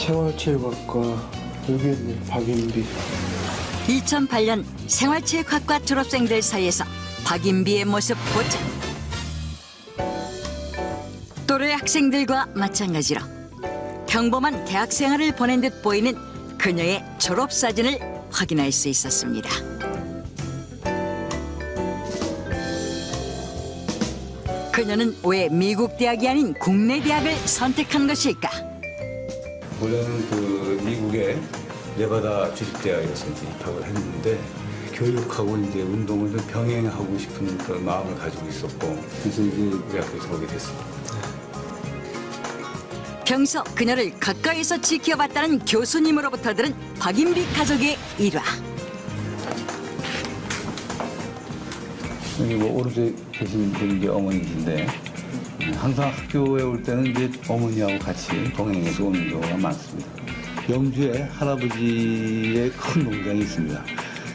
생활체육학과 있네 박인비 2008년 생활체육학과 졸업생들 사이에서 박인비의 모습 포착. 또래 학생들과 마찬가지로 평범한 대학 생활을 보낸 듯 보이는 그녀의 졸업 사진을 확인할 수 있었습니다. 그녀는 왜 미국 대학이 아닌 국내 대학을 선택한 것일까? 원래는 그 미국의 네바다 주립대학에서 이제 입학을 했는데 교육하고 이제 운동을 좀 병행하고 싶은 그런 마음을 가지고 있었고 그래서 이제 우리 학교에 오게 됐습니다. 평소 그녀를 가까이서 지켜봤다는 교수님으로부터 들은 박인비 가족의 일화. 여기 뭐 오른쪽에 계신 분이 이제 어머니신데 항상 학교에 올 때는 이제 어머니하고 같이 동행해서 오는 경우가 많습니다. 영주에 할아버지의 큰 농장이 있습니다.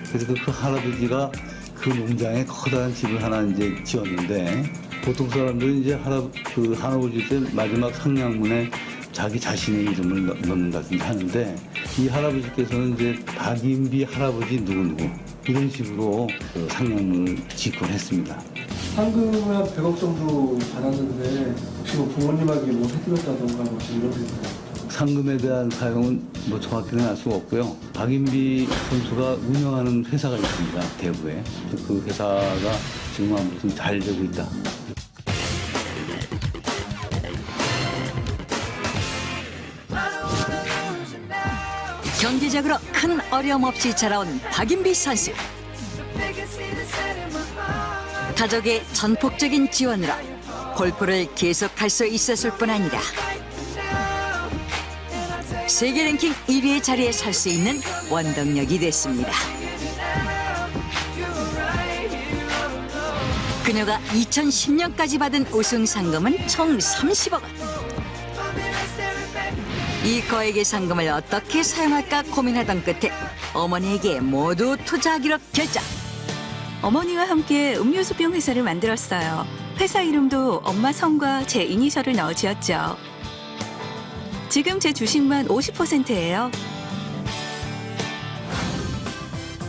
그래서 그, 그 할아버지가 그 농장에 커다란 집을 하나 이제 지었는데 보통 사람들은 이제 할아, 그 할아버지 때 마지막 상량문에 자기 자신의 이름을 넣- 넣는다든지 하는데 이 할아버지께서는 이제 박인비 할아버지 누구누구 이런 식으로 그 상량문을 짓곤 했습니다. 상금을 한 100억 정도 받았는데 혹시 뭐 부모님에게 뭐 해드렸다던가 뭐 혹시 이런 게 있나요? 상금에 대한 사용은 뭐 정확히는 알 수가 없고요. 박인비 선수가 운영하는 회사가 있습니다. 대구에. 그 회사가 지금 아무튼 잘 되고 있다. 경제적으로 큰 어려움 없이 자라온 박인비 선수. 가족의 전폭적인 지원으로 골프를 계속할 수 있었을 뿐 아니라 세계 랭킹 1위의 자리에 설 수 있는 원동력이 됐습니다. 그녀가 2010년까지 받은 우승 상금은 총 30억 원. 이 거액의 상금을 어떻게 사용할까 고민하던 끝에 어머니에게 모두 투자하기로 결정. 어머니와 함께 음료수병 회사를 만들었어요. 회사 이름도 엄마 성과 제 이니셜을 넣어 지었죠. 지금 제 주식만 50%예요.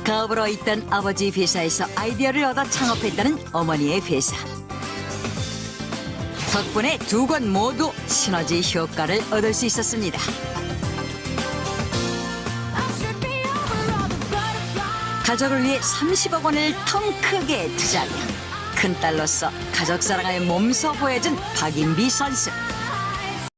가업으로 있던 아버지 회사에서 아이디어를 얻어 창업했다는 어머니의 회사. 덕분에 두곳 모두 시너지 효과를 얻을 수 있었습니다. 가족을 위해 30억 원을 통 크게 투자하며 큰 딸로서 가족 사랑을 몸소 보여준 박인비 선수.